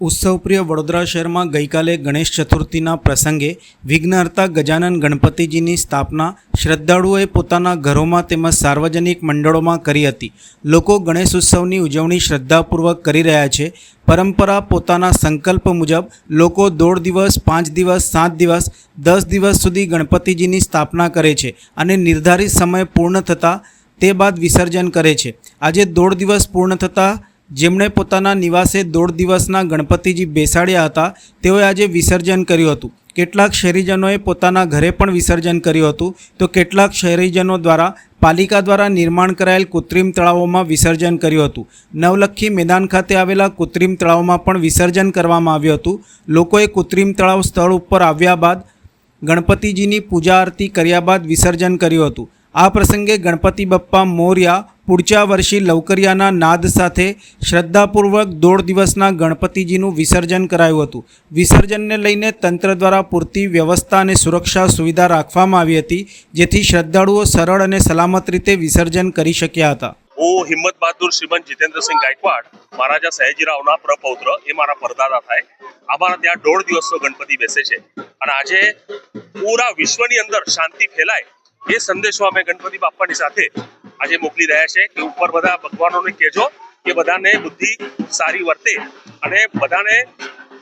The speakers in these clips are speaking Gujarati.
ઉત્સવપ્રિય વડોદરા શહેરમાં ગઈકાલે ગણેશ ચતુર્થીના પ્રસંગે વિઘ્નહર્તા ગજાનન ગણપતિજીની સ્થાપના શ્રદ્ધાળુઓએ પોતાના ઘરોમાં તેમજ સાર્વજનિક મંડળોમાં કરી હતી. લોકો ગણેશ ઉત્સવની ઉજવણી શ્રદ્ધાપૂર્વક કરી રહ્યા છે. પરંપરા પોતાના સંકલ્પ મુજબ લોકો દોઢ દિવસ, પાંચ દિવસ, સાત દિવસ, દસ દિવસ સુધી ગણપતિજીની સ્થાપના કરે છે અને નિર્ધારિત સમય પૂર્ણ થતાં તે બાદ વિસર્જન કરે છે. આજે દોઢ દિવસ પૂર્ણ થતાં જેમણે પોતાના નિવાસે દોઢ દિવસના ગણપતિજી બેસાડ્યા હતા, તેઓએ આજે વિસર્જન કર્યું હતું. કેટલાક શહેરીજનોએ પોતાના ઘરે પણ વિસર્જન કર્યું હતું. તો કેટલાક શહેરીજનો દ્વારા પાલિકા દ્વારા નિર્માણ કરાયેલ કૃત્રિમ તળાવોમાં વિસર્જન કર્યું હતું. નવલખી મેદાન ખાતે આવેલા કૃત્રિમ તળાવમાં પણ વિસર્જન કરવામાં આવ્યું હતું. લોકોએ કૃત્રિમ તળાવ સ્થળ ઉપર આવ્યા બાદ ગણપતિજીની પૂજા આરતી કર્યા બાદ વિસર્જન કર્યું હતું. આ પ્રસંગે ગણપતિ બપ્પા મોર્યા પૂડચા વર્ષી લવકરિયાના નાદ સાથે શ્રદ્ધાપૂર્વક દોઢ દિવસના ગણપતિજીનું વિસર્જન કરાયું હતું. વિસર્જનને લઈને તંત્ર દ્વારા પૂરતી વ્યવસ્થા અને સુરક્ષા સુવિધા રાખવામાં આવી હતી, જેથી શ્રદ્ધાળુઓ સરળ અને સલામત રીતે વિસર્જન કરી શક્યા હતા. હું હિંમત બહાદુર શ્રીમંત જીતેન્દ્રસિંહ ગાયકવાડ મહારાજા સયાજીરાવના પ્રપૌત્ર, એ મારા પરદાદા થાય. અમારા ત્યાં દોઢ દિવસનો ગણપતિ બેસે છે. અને આજે પૂરા વિશ્વની અંદર શાંતિ ફેલાય એ સંદેશો અમે ગણપતિ બાપાની સાથે આજે મોકલી રહ્યા છે કે ઉપર બધા ભગવાનોને કહેજો કે બધાને બુદ્ધિ સારી વર્તે અને બધાને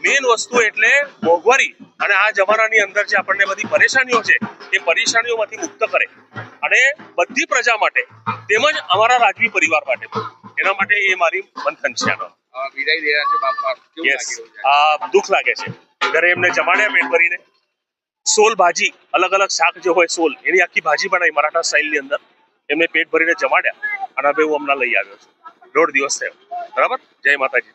મેઇન વસ્તુ એટલે મોંઘવારી અને આ જમાનાની અંદર જે આપણને બધી પરેશાનીઓ છે એ પરેશાનીઓમાંથી મુક્ત કરે. અને બધી પ્રજા માટે તેમજ અમારા રાજવી પરિવાર માટે એના માટે એ મારી મંથન છે આનો. વિદાય રહ્યા છે બાપા યસ લાગી રહ્યું છે? આ દુઃખ લાગે છે. ઘરે એમને જમાડ્યા પેટ ભરીને. સોલ ભાજી અલગ અલગ શાક જે હોય સોલ એની આખી ભાજી બનાવી મરાઠા સ્ટાઇલની અંદર. એમને પેટ ભરીને જમાડ્યા અને હવે હું હમણાં લઈ આવ્યો છું. દોઢ દિવસ થયો. બરાબર? જય માતાજી.